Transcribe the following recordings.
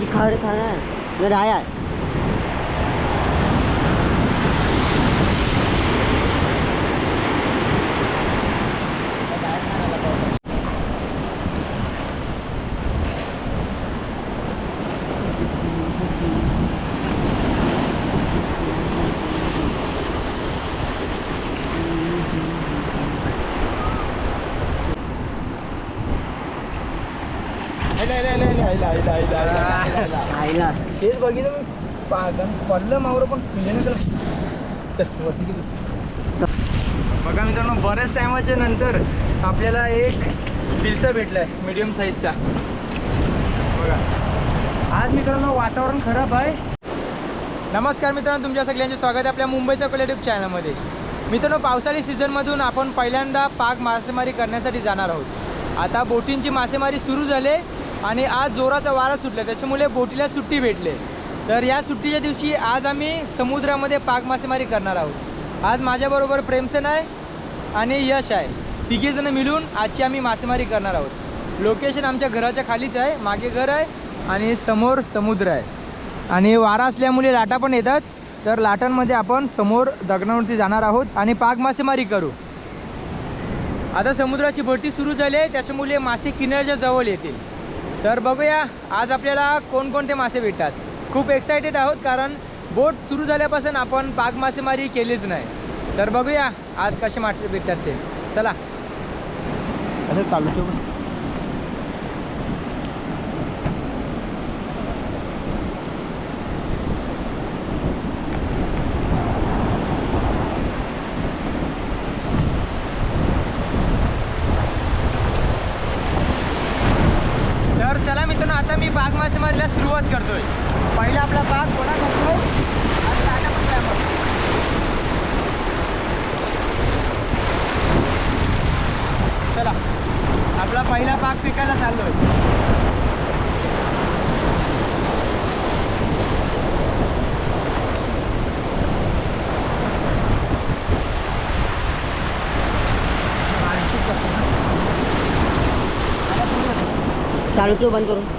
तुझी खाड आया। है तेच बघितलं मी पडलं मावर पण त्याला चल बघा मित्रांनो बऱ्याच टायमाच्या नंतर आपल्याला एक पिल्सा भेटलाय मीडियम साईजचा बघा आज मित्रांनो वातावरण खराब आहे नमस्कार मित्रांनो तुमच्या सगळ्यांचे स्वागत आहे आपल्या मुंबईच्या कलेटिव्ह चॅनलमध्ये मित्रांनो पावसाळी सीझनमधून आपण पहिल्यांदा पाक मासेमारी करण्यासाठी जाणार आहोत आता बोटींची मासेमारी सुरू झाले आणि आज जोराचा वारा सुटला त्याच्यामुळे बोटीला सुट्टी भेटले. तर या सुट्टीच्या दिवशी आज आम्ही समुद्रामध्ये पाक मासेमारी करणार आहोत. आज माझ्याबरोबर प्रेमसेन आहे आणि यश आहे. तिघेजणं मिळून आजची आम्ही मासेमारी करणार आहोत. लोकेशन आमच्या घराच्या खालीच आहे मागे घर आहे आणि समोर समुद्र आहे. आणि वारा असल्यामुळे लाटा पण येतात तर लाटांमध्ये आपण समोर दगडावरती जाणार आहोत आणि पाक मासेमारी करू. आता समुद्राची भरती सुरू झाली आहे त्याच्यामुळे मासे किनाऱ्याच्या जवळ येतील. तर बघूया आज आपल्याला कोणकोणते मासे भेटतात. खूप एक्सायटेड आहोत कारण बोट सुरू झाल्यापासून आपण पाक मासेमारी केलीच नाही. तर बघूया आज कसे मासे भेटतात ते. चला. असं चालू ठेवू तर चला मित्रांनो आता मी बाग मासेमारीला करतोय. पहिला आपला बाग गोळा करतोय आणि लाटा पकडतोय आपण. चला. आपला पहिला बाग पिकायला चाललोय. चालू ठेव बंद करून.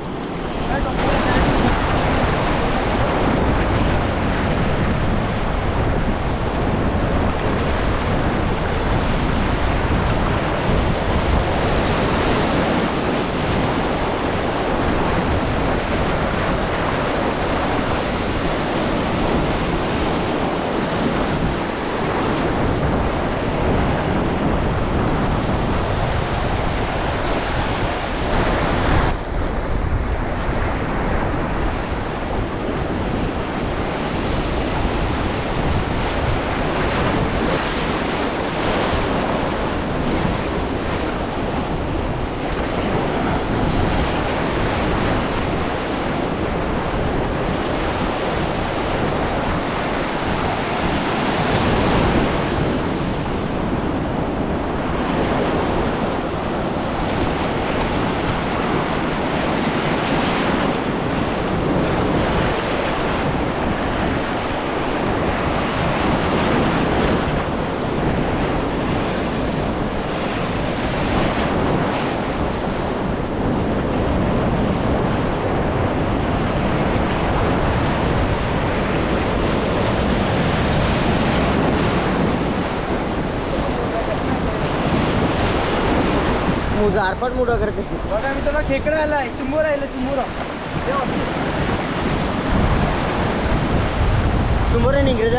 मुजा आरपाट मुडा करते बघा तुला खेकडा आलाय चिंबोर चिंबोर समोर आहे ना इंग्रज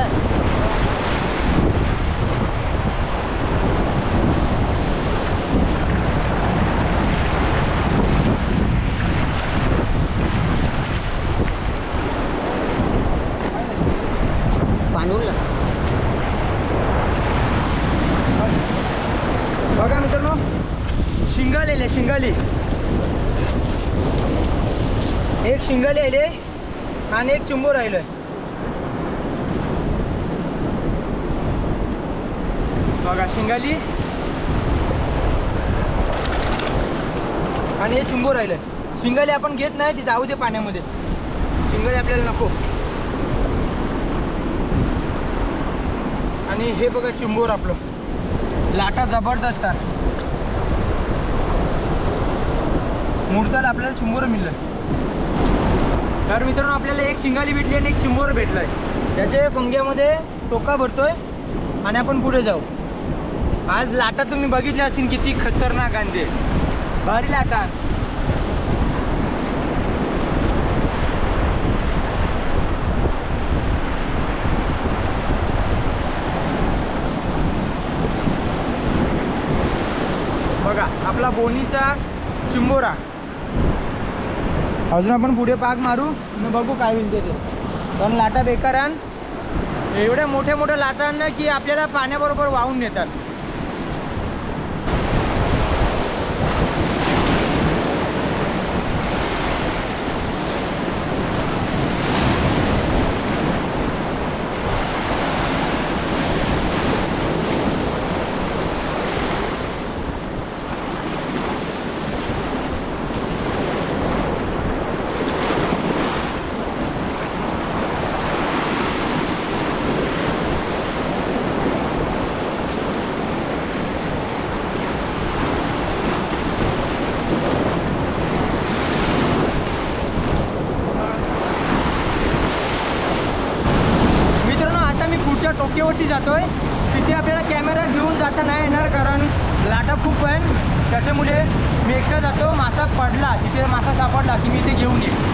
पाणूला बघा मित्रांनो शिंगालेले शिंगाली शिंग शिंगाली आणि एक चिंबू राहिलोय. बघा शिंगाली. आणि हे चिंबू राहिलं शिंगाली आपण घेत नाही ती जाऊ दे पाण्यामध्ये. शिंगाली आपल्याला नको. आणि हे बघा चिंबूर आपलं. लाटा जबरदस्त आहे. मुडताल आपल्याला चिंबूर मिळलं तर मित्रांनो आपल्याला एक शिंगाली भेटली आणि एक चिंबोर भेटलाय. त्याचे फंग्यामध्ये टोका भरतोय आणि आपण पुढे जाऊ. आज लाटा तुम्ही बघितल्या असतील किती खतरनाक आणते भारी लाटा. बघा आपला बोनीचा चिंबोरा. अजून आपण पुढे पाक मारू. मग बघू काय होईल ते. पण लाटा बेकार आण. एवढ्या मोठ्या मोठ्या लाटांना की आपल्याला पाण्याबरोबर वाहून नेतात मित्रांनो आता मी पुढच्या टोक्यावरती जातोय तिथे आपल्याला कॅमेरा घेऊन जाता नाही येणार कारण लाटा खूप आहे त्याच्यामुळे मी एकटा जातो मासा पडला तिथे मासा सापडला की मी ते घेऊन येईल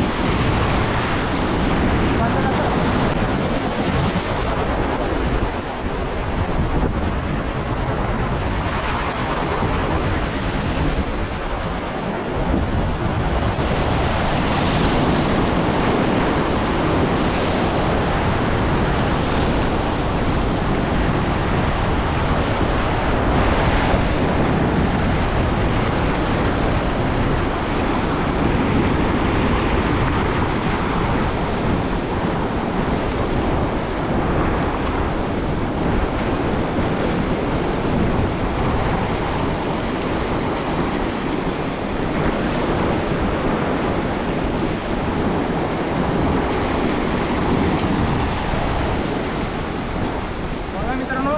बघा मित्रांनो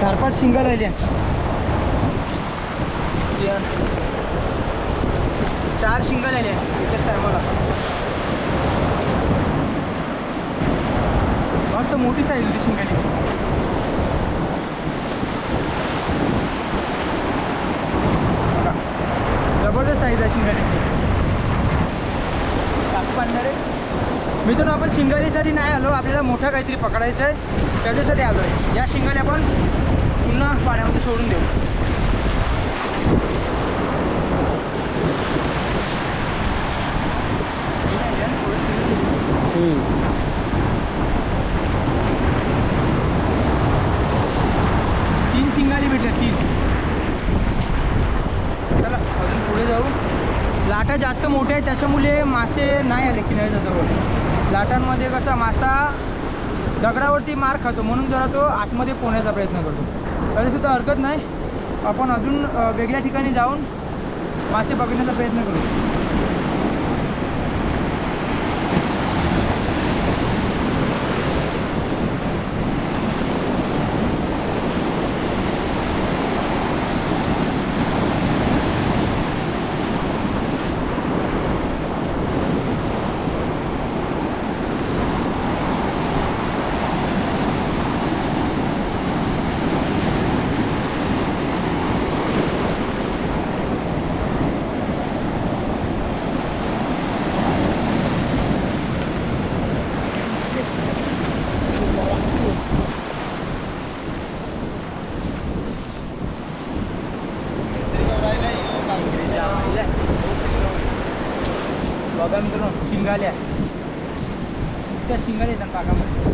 चार पाच शिंगा राहिल्या चार शिंगा राहिल्या एकाच मला. मस्त मोठी साईज होती शिंगालीची जबरदस्त साईज आहे शिंगालीची कापू आणणार आहे मित्रांनो आपण शिंगालीसाठी नाही आलो. आपल्याला मोठं काहीतरी पकडायचं आहे त्याच्यासाठी आलो आहे या शिंगाले आपण पुन्हा पाण्यामध्ये सोडून देऊ. तीन शिंगाली भेटल्या तीन. चला अजून पुढे जाऊ. लाटा जास्त मोठ्या आहेत त्याच्यामुळे मासे नाही आले किनाऱ्याच्या जवळ लाटांमध्ये कसा मासा दगडावरती मार खातो म्हणून जरा तो आतमध्ये पोहण्याचा प्रयत्न करतो. तरीसुद्धा हरकत नाही. आपण अजून वेगळ्या ठिकाणी जाऊन मासे पकडण्याचा प्रयत्न करू बघा मित्रांनो शिंगाल्या त्या शिंगाल्या येतात पाकामध्ये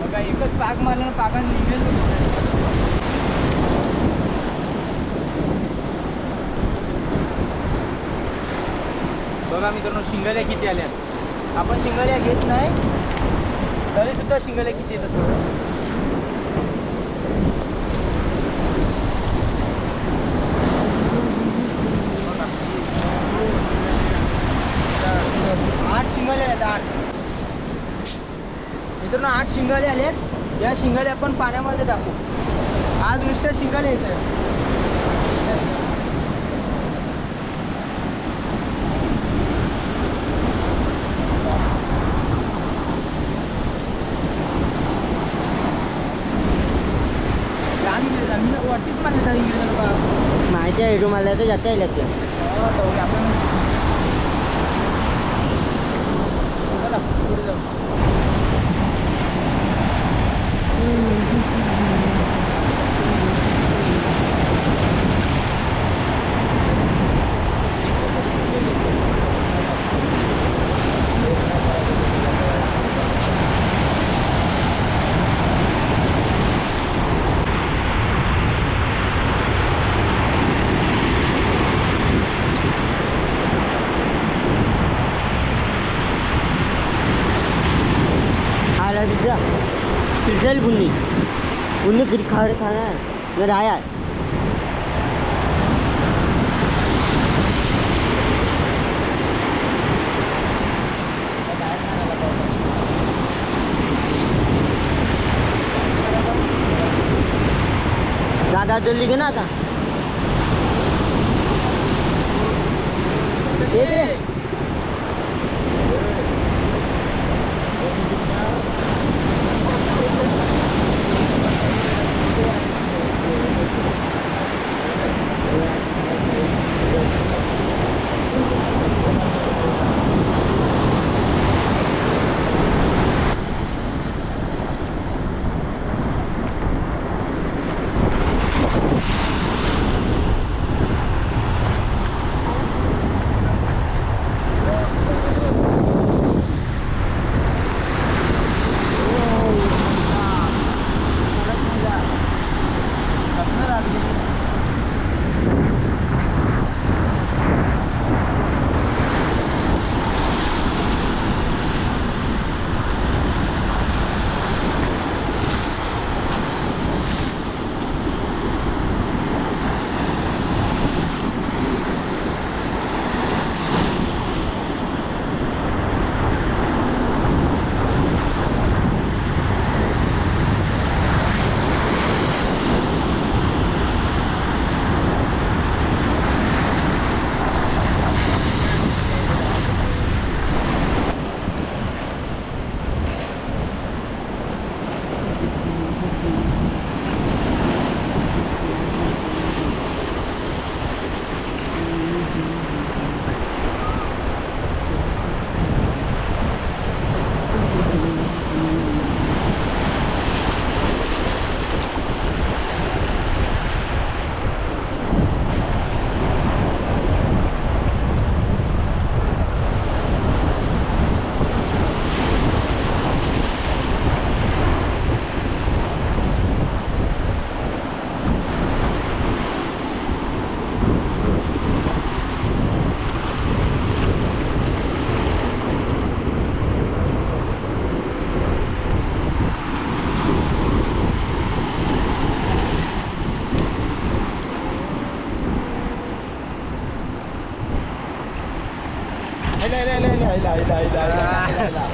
बघा एकच पाक मारला ना पाकाने निघेल तो पुढे. बघा मित्रांनो शिंगाल्या किती आल्या आपण शिंगाल्या घेत नाही तरी सुद्धा शिंगाल्या किती येतात बघा. आठ शिंगाले आहेत आठ. मित्रांनो आठ शिंगाले आहेत या शिंगाले आपण पाण्यामध्ये टाकू. आज नुसत्या शिंगाले येत आहेत. माहिती आहे तुम्हाला तर जाता येईल आपण चला, पुढे जाऊ. खाला पिझ्झा पिझ्झा बुन्नी बुन्नी किती खाड खाणार न राया दादा जल्दी घे ना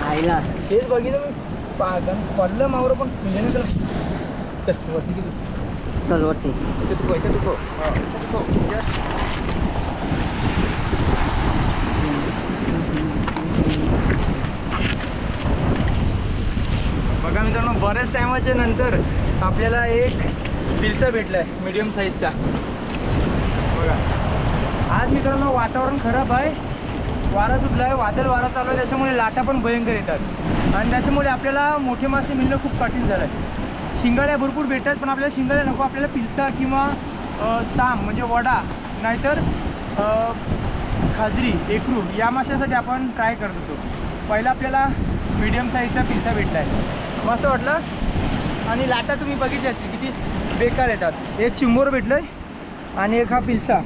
खायला तेच बघितलं मी पडलं मावर पण तुझ्या नाही चल वरती किती चल वरती इथे तुको इथे तुको तुको यस बघा मित्रांनो बऱ्याच टायमाच्या नंतर आपल्याला एक पिल्सा भेटलाय मीडियम साईजचा बघा. आज मित्रांनो वातावरण खराब आहे. वारा सुटला आहे वादळ वारा चालू आहे त्याच्यामुळे लाटा पण भयंकर येतात. आणि त्याच्यामुळे आपल्याला मोठे मासे मिळणं खूप कठीण झालं आहे शिंगाड्या भरपूर भेटतात पण आपल्याला शिंगाड्या नको आपल्याला पिल्सा किंवा साम म्हणजे वडा नाहीतर खाजरी एकरू या माशासाठी आपण ट्राय करत होतो. पहिला आपल्याला मिडियम साईजचा पिल्सा भेटला आहे मस्त वाटलं? आणि लाटा तुम्ही बघितली असतील किती बेकार येतात. एक चिंबोर भेटलं आहे आणि एक हा पिल्सा.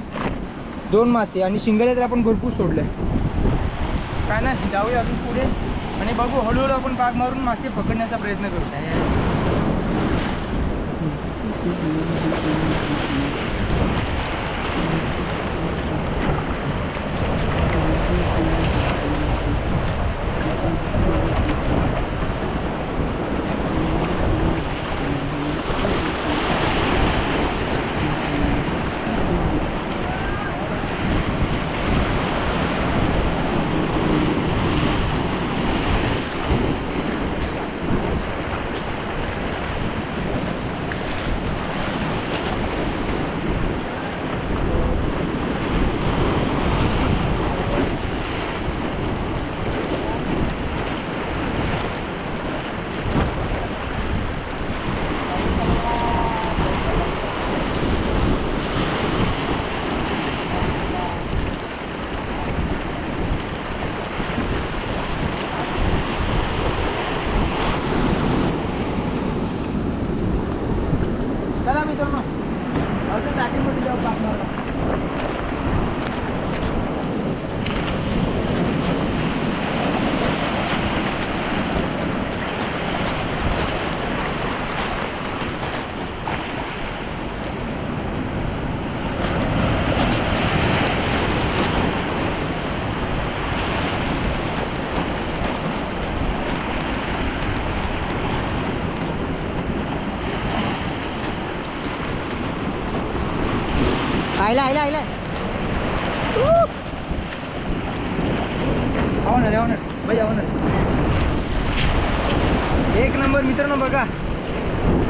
दोन मासे आणि शिंगाड्या तर आपण भरपूर सोडलं आहे काय नाही जाऊया अजून पुढे. आणि बघू हळूहळू आपण बाग मारून मासे पकडण्याचा प्रयत्न करू.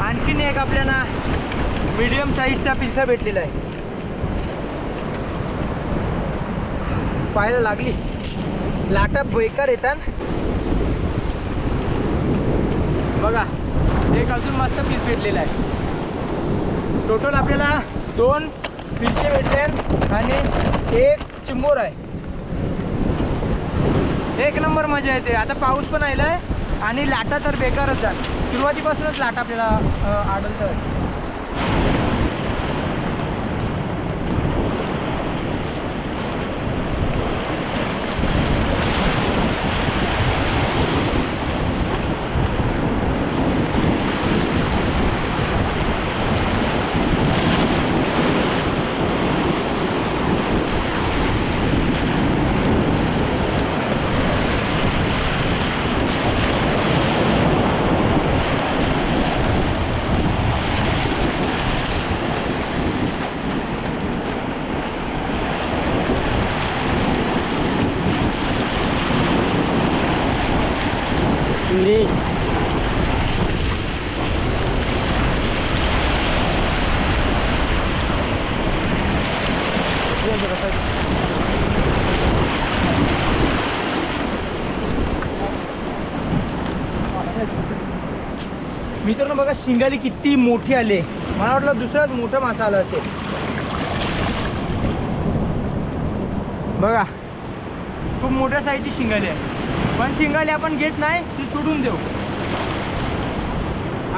आणखीन एक आपल्याला मीडियम साईजचा पिझ्झा भेटलेला आहे. पाहायला लागली. लाटा बेकार येतात. बघा एक अजून मस्त पीस भेटलेला आहे. टोटल आपल्याला दोन पिल्से भेटले आणि एक चिंबोर आहे. एक नंबर मजा येते. आता पाऊस पण आहे आणि लाटा तर बेकारच झाला सुरुवातीपासूनच लाट आपल्याला आढळतं मित्रांनो बघा शिंगाली किती मोठी आले. मला वाटलं दुसराच मोठा मासा आला असेल. बघा खूप मोठ्या साईजची शिंगाली आहे. पण शिंगाली आपण घेत नाही ती सोडून देऊ.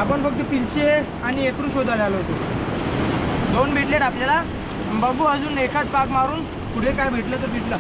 आपण फक्त पिलशे आणि एकरू शोधायला आलो होतो. दोन भेटलेत आपल्याला. बघू अजून एखाद पाक मारून पुढे काय भेटलं तर भेटलं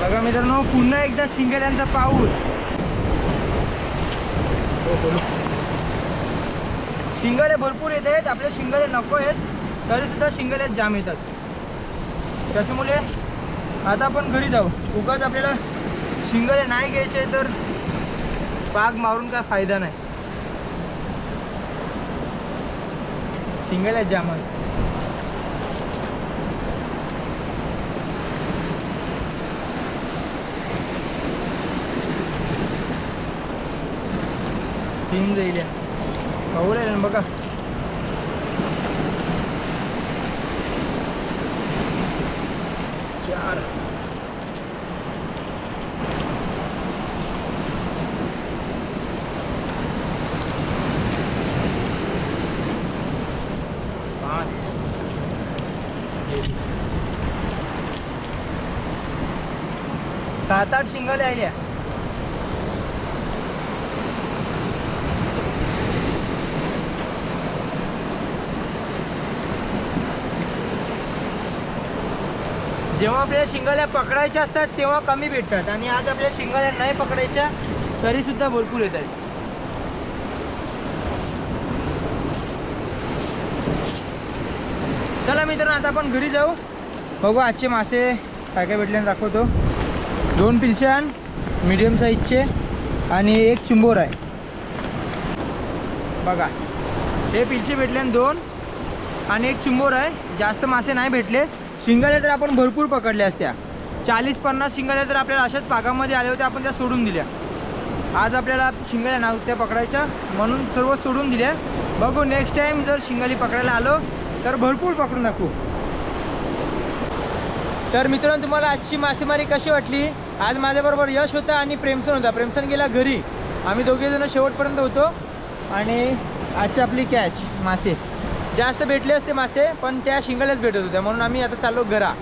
बघा मित्रांनो पुन्हा एकदा शिंगाड्यांचा पाऊस. शिंगाडे भरपूर येत आहेत आपले शिंगाडे नको आहेत तरी सुद्धा शिंगाड्यात जाम येतात. त्याच्यामुळे आता आपण घरी जाऊ. उगाच आपल्याला शिंगाडे नाही घ्यायचे तर पाग मारून काय फायदा नाही. शिंगाड्यात जाम आहे तीन जाईल पाहू राहिले ना बघा. चार. सात आठ शिंगल आहे जेव्हा आपल्याला शिंगाल्या पकडायच्या असतात तेव्हा कमी भेटतात. आणि आज आपल्या शिंगाल्या नाही पकडायच्या तरी सुद्धा भरपूर येत आहेत. चला मित्रांनो आता आपण घरी जाऊ. बघू आजचे मासे काय काय भेटले दाखवतो. दोन पिलशान मिडियम साईजचे आणि एक चिंबोर आहे. बघा हे पिलशे भेटले दोन. आणि एक चिंबोर आहे. जास्त मासे नाही भेटले. शिंगाले तर आपण भरपूर पकडले असत्या. चाळीस पन्नास शिंगाल्या तर आपल्याला अशाच पागामध्ये आले होते आपण त्या सोडून दिल्या. आज आपल्याला शिंगाल्या त्या पकडायच्या म्हणून सर्व सोडून दिल्या. बघू नेक्स्ट टाईम जर शिंगाली पकडायला आलो तर भरपूर पकडून दाखवू तर मित्रांनो तुम्हाला आजची मासेमारी कशी वाटली? आज माझ्याबरोबर यश होता आणि प्रेमसन होता. प्रेमसन गेला घरी. आम्ही दोघेजणं शेवटपर्यंत होतो. आणि आजची आपली कॅच मासे. जास्त भेटले असते मासे पण त्या शिंगल्याच भेटत होत्या. म्हणून आम्ही आता चाललो घरा.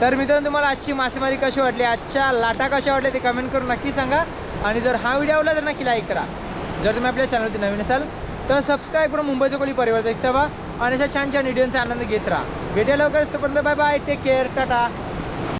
तर मित्रांनो तुम्हाला आजची मासेमारी कशी वाटली? आजच्या लाटा कशा वाटल्या ते कमेंट करून नक्की सांगा. आणि जर हा व्हिडिओ आवडला तर नक्की लाईक करा. जर तुम्ही आपल्या चॅनलवरती नवीन असाल तर सबस्क्राईब करून मुंबईचं कोली परिवारचा हिस्सा व्हा आणि अशा छान छान व्हिडिओचा आनंद घेत राहा. भेटायला लवकरच. तोपर्यंत bye bye take care tata